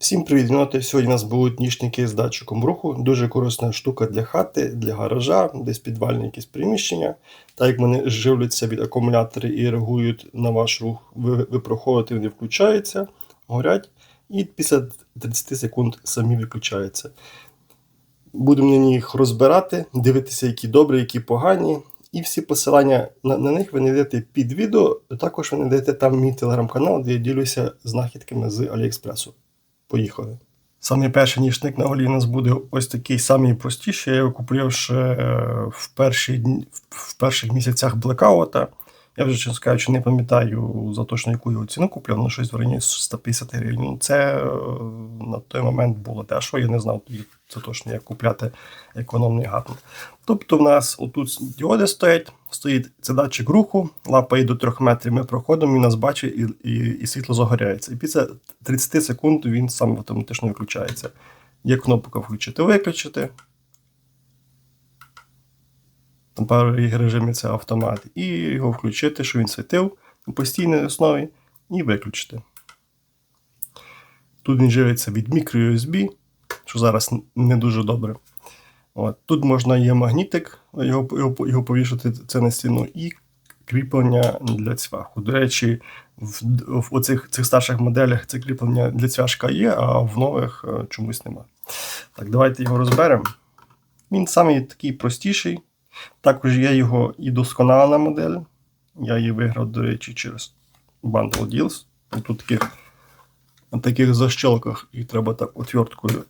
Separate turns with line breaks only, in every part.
Всім привіт! Ноти. Сьогодні у нас будуть нічники з датчиком руху. Дуже корисна штука для хати, для гаража, десь підвальні якісь приміщення. Так як вони живляться від акумуляторів і реагують на ваш рух, ви, ви проходите, вони включаються, горять, і після 30 секунд самі виключаються. Будемо нині їх розбирати, дивитися, які добрі, які погані. І всі посилання на, на них ви знайдете під відео. Також ви знайдете там мій телеграм-канал, де я ділюся знахідками з Аліекспресу. Поїхали. Самий перший нічник на голі у нас буде ось такий самий простіший. Я його купив ще е, в перші в перших місяцях блекаута. Я вже чесно кажучи, не пам'ятаю за точно яку його ціну купив, ну щось в районі 150 гривень. Це е, на той момент було дешево, я не знав тоді точно як купляти економний гарно. Тобто в нас отут діоди стоять, стоїть це датчик руху, лапає до 3 метрів, ми проходимо, він нас бачить і, і, і світло загоряється. І після 30 секунд він сам автоматично виключається. Є кнопка включити-виключити. Там пару режимів це автомат. І його включити, щоб він світив на постійній основі, і виключити. Тут він живиться від microUSB, що зараз не дуже добре. От. Тут можна є магнітик, його його, його повішати це на стіну, і кріплення для цвяху. До речі, в в оцих цих старших моделях це кріплення для цвяшка є, а в нових е, чомусь нема. Так, давайте його розберемо. Він самий такий простіший. Також є його і досконалена модель. Я її виграв, до речі, через Bundle Deals. Тут таких, на таких защелках їх треба так отверткою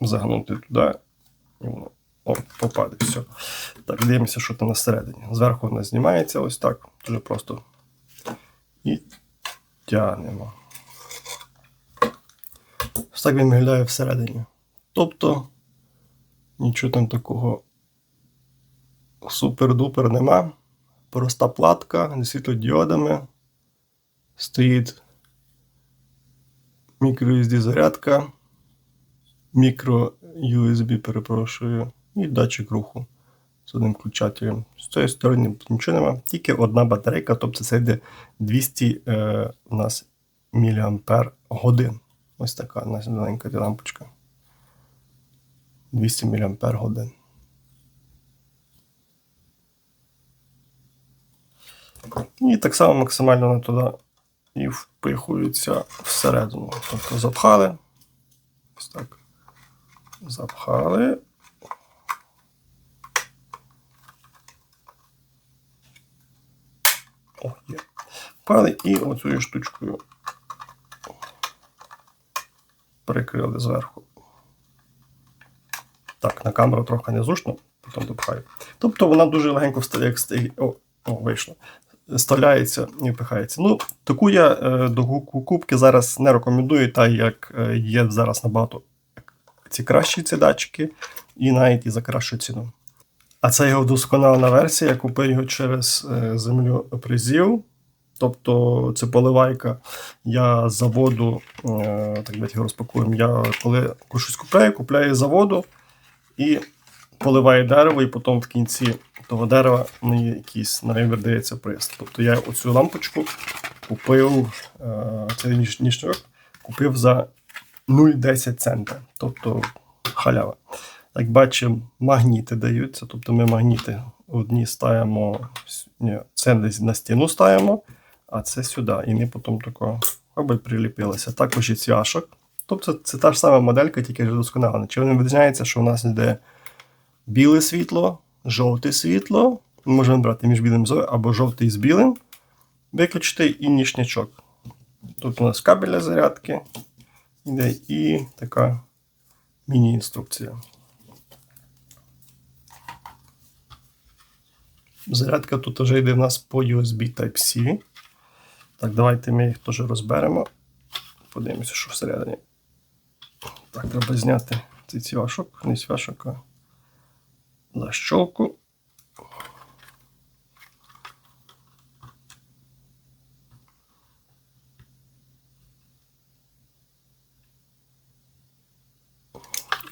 загнути туди. О, попаде. Все. Так, дивимося, що там на середині. Зверху вона знімається ось так. Дуже просто. І тягнемо. Ось так він виглядає всередині. Тобто. Нічого там такого супер-дупер нема. Проста платка зі світлодіодами. Стоїть мікро-USB зарядка, мікро-USB, перепрошую, і датчик руху з одним включателем. З цієї сторони нічого нема, тільки одна батарейка, тобто це йде 200 е, у нас мАч. Ось така маленька лампочка. 200 мАч. І так само максимально вони туди і впихуються всередину. Тобто запхали. Ось так. Запхали. О, є. Впали і оцю штучкою прикрили зверху. Так, на камеру трохи незручно, потім допхаю. Тобто вона дуже легенько встає, як О, о, вийшло. Вставляється і впихається. Ну, Таку я е, до кубки зараз не рекомендую, так як е, є зараз набагато ці кращі ці датчики, і навіть і за кращу ціну. А це його досконалена версія. Я купив його через е, землю призів. Тобто це поливайка. Я заводу, е, так давайте його розпакуємо. Я коли щось купляю, купляю заводу і поливає дерево, і потім в кінці того дерева мені якийсь на дається приз. Тобто я оцю лампочку купив е, цей нічник купив за 0,10 цента. Тобто халява. Як бачимо, магніти даються. Тобто ми магніти одні ставимо, ні, це десь на стіну ставимо, а це сюди. І ми потім тако аби приліпилися. Також і цвяшок. Тобто це та ж сама моделька, тільки вже досконалена. Чи вони відрізняється, що у нас йде біле світло, жовте світло. Ми можемо брати між білим або жовтий з білим. Виключити і нічничок. Тут у нас кабеля зарядки йде і така міні-інструкція. Зарядка тут вже йде в нас по USB Type-C. Так, давайте ми їх теж розберемо. Подивимося, що всередині. Так, треба зняти цей цвяшок, не цвяшок, а защолку.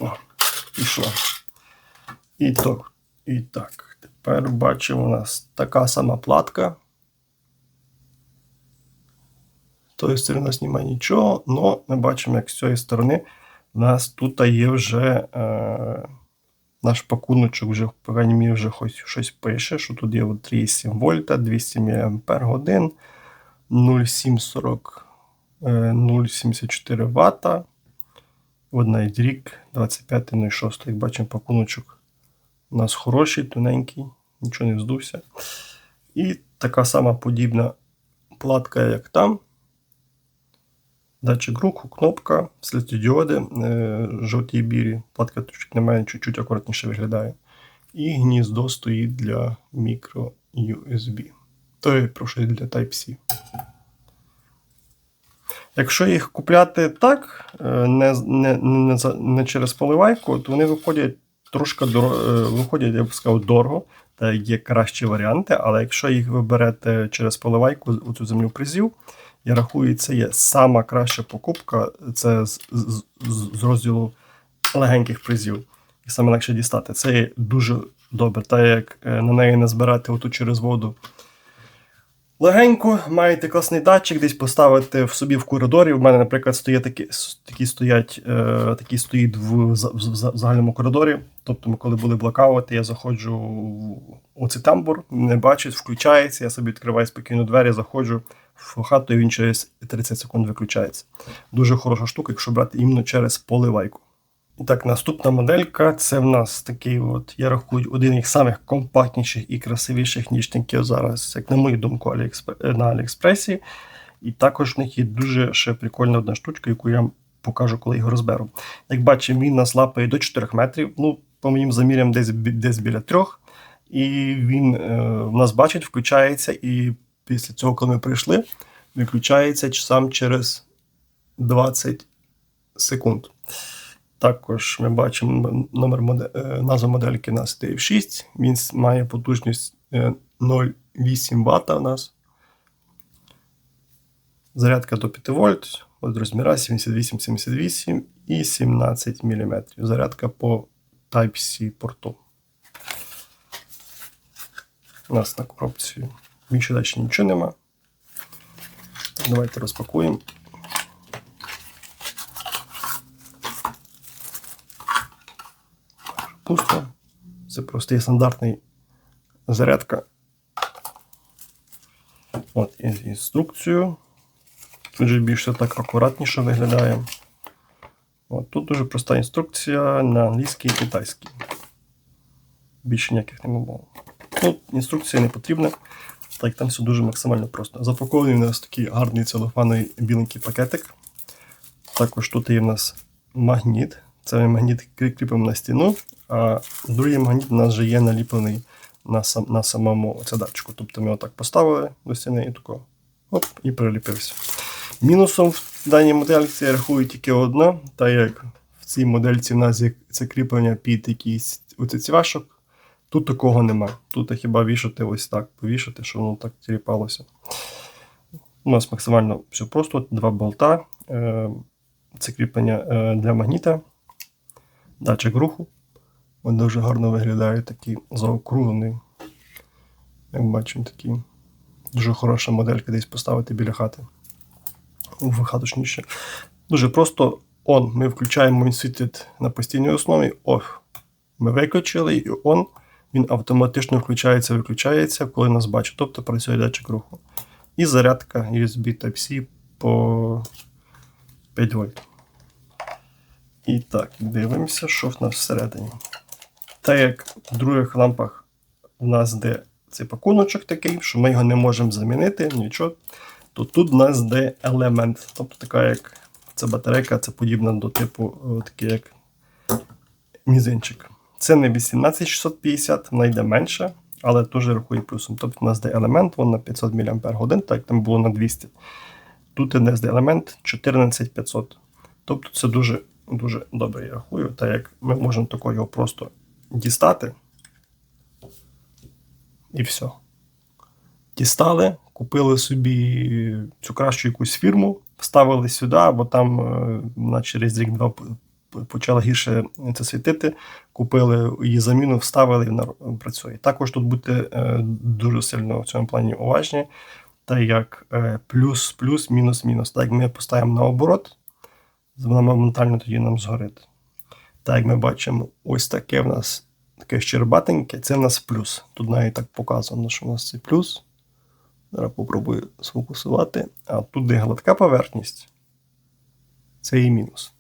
О, пішло. І так, і так. Тепер бачимо у нас така сама платка. тої сторони у нас немає нічого, але ми бачимо, як з цієї сторони у нас тут є вже е, наш пакуночок, вже, по крайній мірі, вже хоч щось пише, що тут є от 3,7 вольта, 200 мАч, 0,740, е, 0,74 Вт. Навіть рік 25.06. Як бачимо, пакуночок у нас хороший, тоненький, нічого не здувся. І така сама подібна платка, як там. Датчик руху, кнопка, світлодіоди, е, жовті і бірі. Платка чуть немає, чуть-чуть акуратніше виглядає. І гніздо стоїть для мікро USB. Тобто, прошу, для Type-C. Якщо їх купляти так, е, не не, не, не через поливайку, то вони виходять трошки дор... е, виходять, я б сказав, дорого, та є кращі варіанти, але якщо їх ви берете через поливайку у цю землю призів, я рахую, це є сама краща покупка. Це з, з, з- розділу легеньких призів. І саме легше дістати. Це є дуже добре. Та як е, на неї не збирати оту через воду легенько, маєте класний датчик, десь поставити в собі в коридорі. У мене, наприклад, стоять такі, такі стоять, е, такі стоїть в, в, за- в загальному коридорі. Тобто, ми коли були блокаути, я заходжу в оцей тамбур, не бачить, включається, я собі відкриваю спокійно двері, заходжу в хату, і він через 30 секунд виключається. Дуже хороша штука, якщо брати іменно через поливайку. Так, наступна моделька це в нас такий, от, я рахую, один із самих компактніших і красивіших ніжників зараз, як на мою думку, на Аліекспресі. І також в них є дуже ще прикольна одна штучка, яку я вам покажу, коли його розберу. Як бачимо, він нас лапає до 4 метрів. Ну, по моїм замірям, десь, десь біля 3. І він е, в нас бачить, включається, і після цього, коли ми прийшли, виключається сам через 20 секунд. Також ми бачимо номер моде... е, назву модельки у нас DF6. Він має потужність е, 0,8 Вт у нас. Зарядка до 5 вольт. От розміра 78-78 і 17 мм. Зарядка по Type-C порту. У нас на коробці більше далі нічого нема. Давайте розпакуємо. Пусто. Це просто є стандартний зарядка. От із інструкцією. Тут же більше так акуратніше виглядає. От, тут дуже проста інструкція на англійській і китайській. Більше ніяких не було. Ну, інструкція не потрібна, так там все дуже максимально просто. Запакований у нас такий гарний целофановий біленький пакетик. Також тут є в нас магніт. Це магніт крі- кріпимо на стіну, а другий магніт у нас вже є наліплений на, сам, на самому датчику. Тобто ми отак поставили до стіни і тако, оп, і приліпився. Мінусом в даній модельці я рахую тільки одне, так як в цій модельці в нас є це кріплення під якийсь цвяшок. Тут такого нема. Тут хіба вішати ось так, повішати, щоб воно так тріпалося. У нас максимально все просто. Два болта. Е, це кріплення е, для магніта, датчик руху. Він дуже гарно виглядає, такий заокруглений. Як бачимо, такий дуже хороша моделька десь поставити біля хати. В хату точніше. Дуже просто on. Ми включаємо, він світить на постійній основі. Off. Ми виключили і on. Він автоматично включається, виключається, коли нас бачить. Тобто працює датчик руху. І зарядка USB Type-C по 5 вольт. І так, дивимося, що в нас всередині. Так як в других лампах у нас де цей пакуночок такий, що ми його не можемо замінити, нічого, то тут у нас де елемент. Тобто така як ця батарейка, це подібна до типу такий як мізинчик. Це не 18650, вона йде менше, але теж рахує плюсом. Тобто у нас де елемент, він на 500 мАч, так як там було на 200. Тут іде SD елемент 14500. Тобто це дуже дуже добре, я рахую, так як ми можемо тако його просто дістати. І все. Дістали, купили собі цю кращу якусь фірму, вставили сюди, бо там е, вона через рік-два п- п- почала гірше це світити. Купили її заміну, вставили і вона працює. Також тут будьте е, дуже сильно в цьому плані уважні. та як е, плюс, плюс, мінус, мінус. Так як ми поставимо наоборот, вона моментально тоді нам згорить. Так як ми бачимо, ось таке в нас таке щербатеньке, це в нас плюс. Тут навіть так показано, що в нас це плюс. Зараз попробую сфокусувати. А тут де гладка поверхність, це і мінус.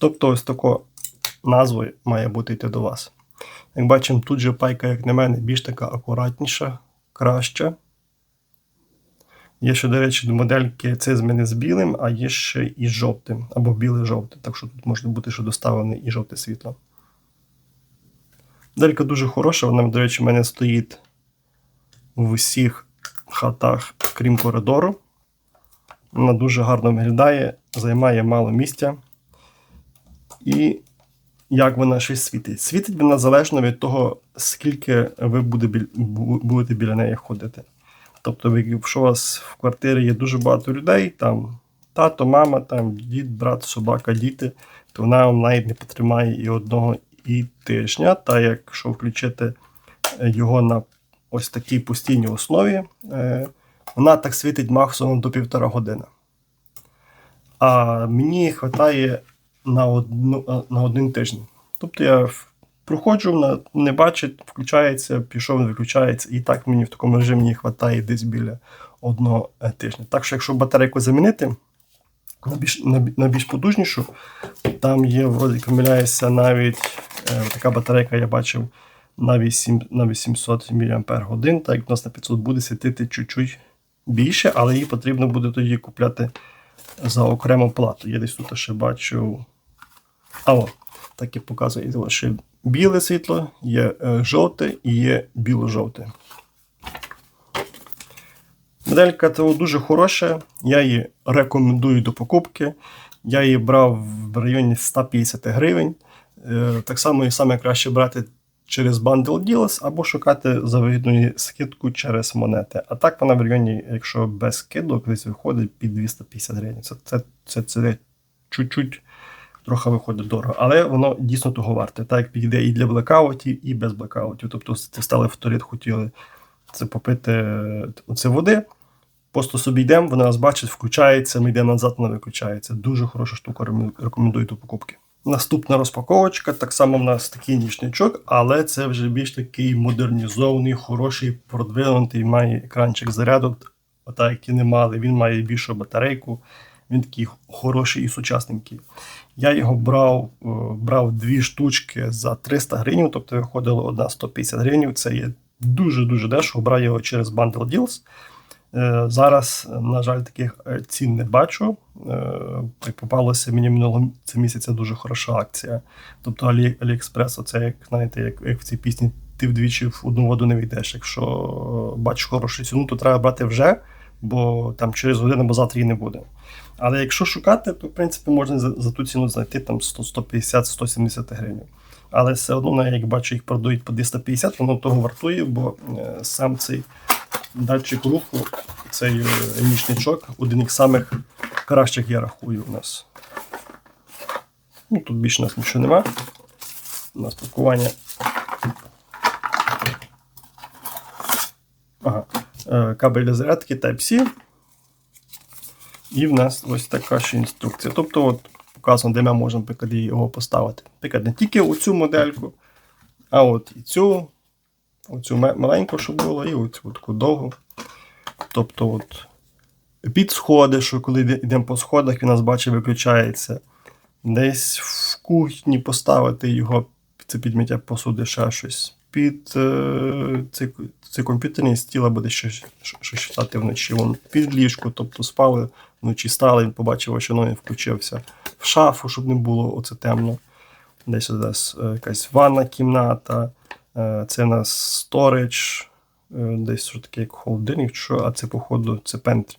Тобто ось тако назвою має бути йти до вас. Як бачимо, тут же пайка, як на мене, більш така акуратніша, краща. Є ще, до речі, модельки це з білим, а є ще і жовтим, або біле-жовте. Так що тут може бути ще доставлене і жовте світло. Моделька дуже хороша, вона, до речі, в мене стоїть в усіх хатах, крім коридору. Вона дуже гарно виглядає, займає мало місця. І як вона щось світить. Світить вона залежно від того, скільки ви будете біля неї ходити. Тобто, якщо у вас в квартирі є дуже багато людей, там тато, мама, там дід, брат, собака, діти, то вона навіть не підтримає і одного і тижня. Та якщо включити його на ось такій постійній основі, е, вона так світить максимум до півтора години. А мені вистачає на одну, на один тиждень. Тобто я проходжу, не бачить, включається, пішов, не виключається. І так мені в такому режимі не вистачає десь біля одного е, тижня. Так що, якщо батарейку замінити на більш на більш потужнішу, там є, вроді помиляюся, навіть е, така батарейка я бачив на 8, на 800 мАч, так як у нас на 500 буде світити чуть-чуть більше, але її потрібно буде тоді купляти за окрему плату. Я десь тут ще бачу. А о, так і показує, що біле світло, є е, жовте і є біло-жовте. Моделька ТО дуже хороша, я її рекомендую до покупки. Я її брав в районі 150 гривень. Е, так само і саме краще брати через Bundle Deals або шукати за вигідну скидку через монети. А так вона в районі, якщо без скидок, десь виходить під 250 гривень. Це це, це, це чуть-чуть трохи виходить дорого. Але воно дійсно того варте. Так як підійде і для блекаутів, і без блекаутів. Тобто це стали в хотіли це попити е, оце води. Просто собі йдемо, вона нас бачить, включається, ми йдемо назад, вона виключається. Дуже хороша штука, рекомендую до покупки. Наступна розпаковочка, так само в нас такий нічничок, але це вже більш такий модернізований, хороший, продвинутий, має екранчик зарядок, отак, які не мали. Він має більшу батарейку, він такий хороший і сучасненький. Я його брав е, брав дві штучки за 300 гривень, тобто виходило одна 150 гривень. Це є дуже-дуже дешево. Брав його через Bundle Deals. Е, зараз, на жаль, таких е, цін не бачу. Попалося мені минулого місяця дуже хороша акція. Тобто Аліекспрес, це як знаєте, як, як в цій пісні ти вдвічі в одну воду не війдеш. Якщо бачиш хорошу ціну, то треба брати вже, бо там через годину або завтра її не буде. Але якщо шукати, то в принципі можна за, за ту ціну знайти там 150-170 гривень. Але все одно, як бачу, їх продають по 250, воно того вартує, бо е, сам цей датчик руху, цей е, нічничок, один із самих кращих я рахую у нас. Ну, Тут більше нас нічого нема. У нас пакування. Ага. Е, кабель для зарядки Type-C. І в нас ось така ще інструкція. Тобто, от показано, де ми можемо наприклад, його поставити. Наприклад, не тільки оцю модельку, а от і цю, оцю маленьку, що було, і оцю таку довгу. Тобто, от під сходи, що коли йдемо по сходах, він нас бачить, виключається. Десь в кухні поставити його, це підміття посуди, ще щось. Під е, цей, цей комп'ютерний стіл буде ще що читати вночі. Вон під ліжку, тобто спали вночі стали, він побачив, що він включився в шафу, щоб не було оце темно. Десь е, якась ванна кімната, е, це у нас сторич, е, десь таке як холодильник, що, а це, походу, це пентрі.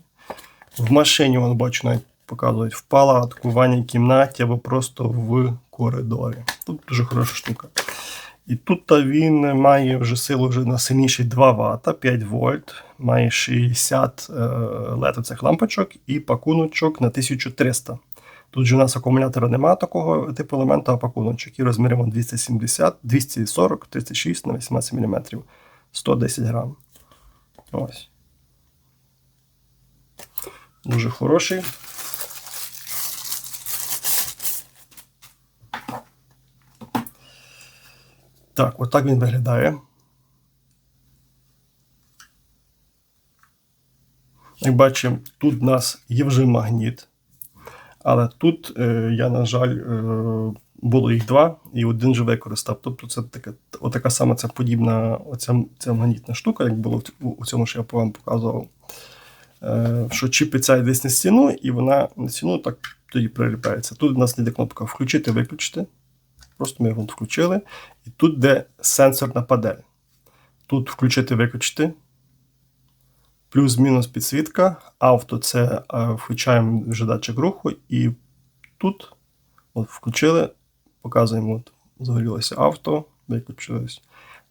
В машині вон, бачу, навіть показують в палатку, в ванній кімнаті або просто в коридорі. Тут дуже хороша штука. І тут він має вже силу вже на сильніші 2 Вт, 5 вольт, має 60 LED цих лампочок і пакуночок на 1300. Тут же у нас акумулятора немає такого типу елемента, а пакуночок. І розміримо 270, 240, 36 на 18 мм. 110 грам. Ось. Дуже хороший. Так, отак він виглядає. Як бачимо, тут у нас є вже магніт. Але тут е, я, на жаль, е, було їх два, і один вже використав. Тобто це така отака сама ця подібна оця, ця магнітна штука, як було у цьому, що я вам показував. Е, що чіпиться десь на стіну, і вона на стіну так тоді приліпається. Тут у нас йде кнопка включити, виключити. Просто ми його включили. І тут де сенсорна падель. Тут включити, виключити. Плюс-мінус підсвітка. Авто це е, включаємо вже датчик руху. І тут от, включили, показуємо, от, загорілося авто, виключилось.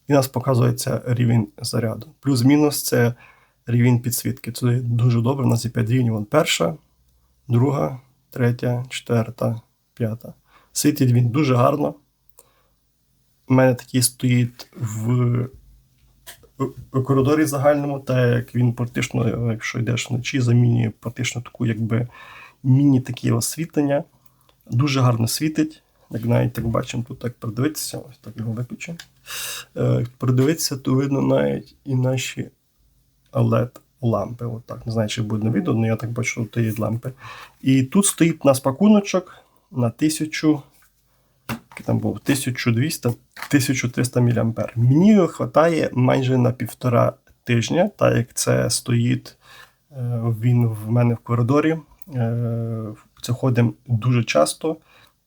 І у нас показується рівень заряду. Плюс-мінус це рівень підсвітки. Це дуже добре. У нас є 5 рівнів. Вон перша, друга, третя, четверта, п'ята. Світить він дуже гарно. У мене такий стоїть в коридорі загальному, так як він практично, якщо йдеш вночі, замінює практично таку, якби міні-таке освітлення. Дуже гарно світить. Як навіть так бачимо, тут так придивитися, ось так його виключимо. Е, придивитися, то видно навіть і наші LED-лампи. Отак. Не знаю, чи буде на відео, але я так бачу, що тут є лампи. І тут стоїть у нас пакуночок на 1000 там був 1200-1300 мА. Мені його вистачає майже на півтора тижня, так як це стоїть е, він в мене в коридорі. Е, це ходимо дуже часто,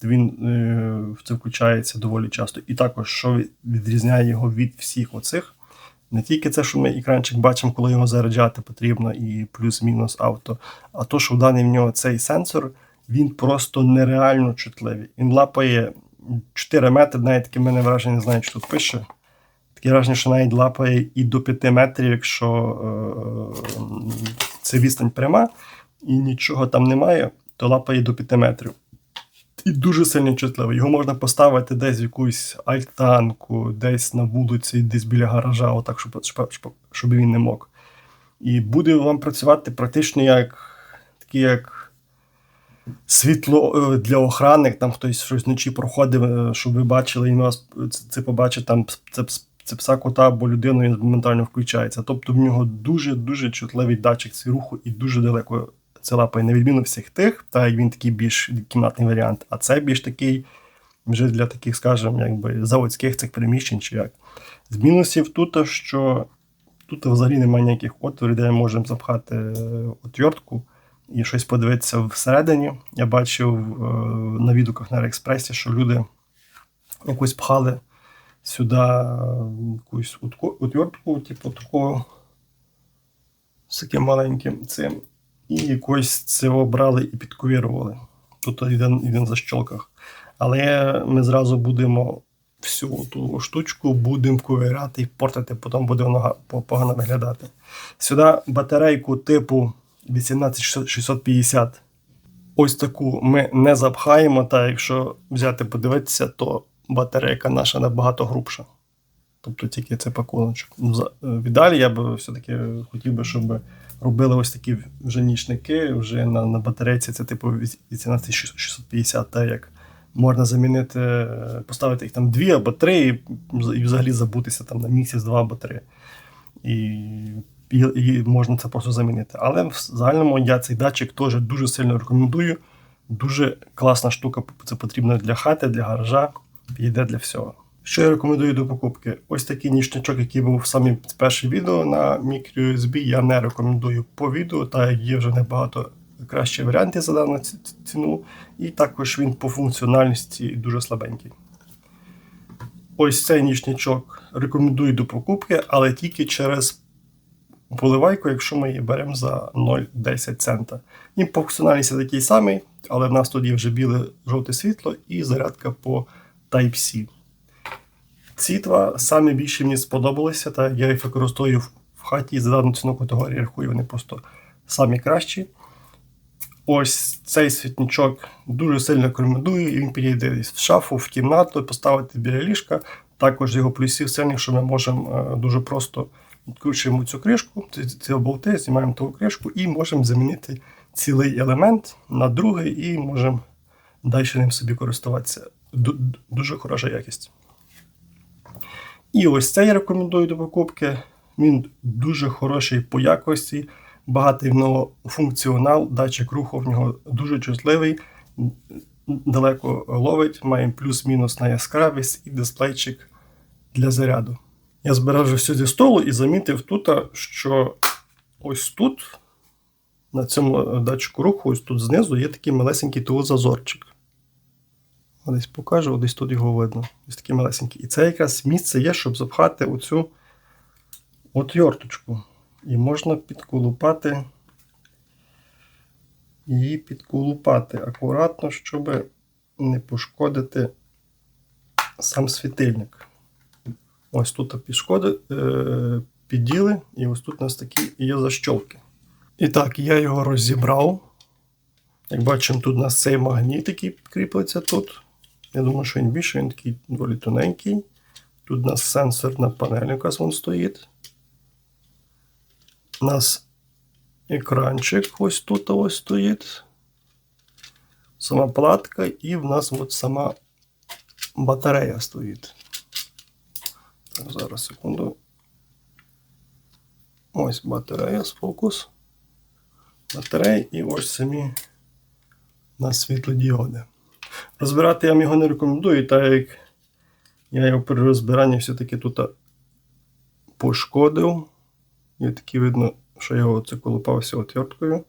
він е, це включається доволі часто. І також, що відрізняє його від всіх оцих. Не тільки це, що ми екранчик бачимо, коли його заряджати потрібно, і плюс-мінус авто, а то, що в даний в нього цей сенсор, він просто нереально чутливий. Він лапає 4 метри, навіть таке мене враження, не знаю, що тут пише. Таке враження, що навіть лапає і до 5 метрів, якщо е, це відстань пряма і нічого там немає, то лапає до 5 метрів. І дуже сильно чутливий. Його можна поставити десь в якусь альтанку, десь на вулиці, десь біля гаража, отак, щоб, щоб, щоб він не мог. І буде вам працювати практично як такий як світло е, для охрани, там хтось щось вночі проходив, е, щоб ви бачили, і вас це побачить там це, це пса кота або людину, він моментально включається. Тобто в нього дуже-дуже чутливий датчик руху і дуже далеко це лапає, на відміну всіх тих, так як він такий більш кімнатний варіант, а це більш такий вже для таких, скажімо, якби заводських цих приміщень чи як. З мінусів тут, що тут взагалі немає ніяких отворів, де ми можемо запхати е, отвертку і щось подивитися всередині. Я бачив е, на відгуках на Реекспресі, що люди якусь пхали сюди е, якусь утвертку, типу такого з таким маленьким цим. І якось це обрали і підковірували. Тут один, один за щолках. Але ми зразу будемо всю ту штучку будемо ковиряти і портити, потім буде воно погано виглядати. Сюди батарейку типу 18650. Ось таку ми не запхаємо, та якщо взяти подивитися, то батарейка наша набагато грубша. Тобто тільки це пакуночок. Віддалі я би все-таки хотів би, щоб робили ось такі вже нічники, вже на на батарейці це типу 18650, так як можна замінити, поставити їх там дві або три, і, і взагалі забутися там на місяць, два або три. І і, і можна це просто замінити. Але в загальному я цей датчик теж дуже сильно рекомендую. Дуже класна штука, це потрібно для хати, для гаража, підійде для всього. Що я рекомендую до покупки? Ось такий нічничок, який був в самі перше відео на microUSB, я не рекомендую по відео, так як є вже набагато кращі варіанти за дану ціну. І також він по функціональності дуже слабенький. Ось цей нічничок рекомендую до покупки, але тільки через поливайку, якщо ми її беремо за 0,10 цента. І функціональність такий самий, але в нас тут вже біле жовте світло і зарядка по Type-C. Ці два самі більше мені сподобалися, та я їх використовую в хаті за дану ціну категорії рахую, вони просто самі кращі. Ось цей світничок дуже сильно рекомендую, і він підійде в шафу, в кімнату, поставити біля ліжка, Також його плюсів сильних, що ми можемо е, дуже просто відкручуємо цю кришку, ці, болти, знімаємо ту кришку і можемо замінити цілий елемент на другий і можемо далі ним собі користуватися. Дуже хороша якість. І ось це я рекомендую до покупки. Він дуже хороший по якості, багатий в нього функціонал, датчик руху в нього дуже чутливий, далеко ловить, має плюс-мінус на яскравість і дисплейчик для заряду. Я вже зі столу і замітив тут, що ось тут, на цьому датчику руху, ось тут знизу є такий малесенький того зазорчик. Десь покажу, десь тут його видно. Ось такий малесенький. І це якраз місце є, щоб запхати оцю от йорточку. І можна підколупати її підколупати акуратно, щоб не пошкодити сам світильник. Ось тут підшкоди, е, підділи, і ось тут у нас такі є защолки. І так, я його розібрав. Як бачимо, тут у нас цей магніт, який кріпиться тут. Я думаю, що він більше, він такий доволі тоненький. Тут у нас сенсорна панель, якраз вон стоїть. У нас екранчик ось тут ось стоїть. Сама платка, і в нас от сама батарея стоїть. Зараз секунду. Ось батарея з фокус. Батарея і ось самі на світлодіоди. Розбирати я вам його не рекомендую, так як я його при розбиранні все-таки тут пошкодив. І таки видно, що я оце колупався отверткою.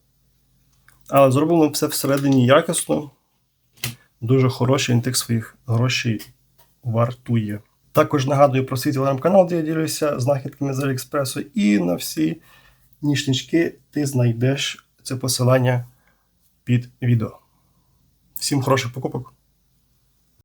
Але зроблено все всередині якісно. Дуже хороший, він своїх грошей вартує. Також нагадую про свій телеграм-канал, де я ділюся знахідками з Аліекспресу. І на всі нічнички ти знайдеш це посилання під відео. Всім хороших покупок!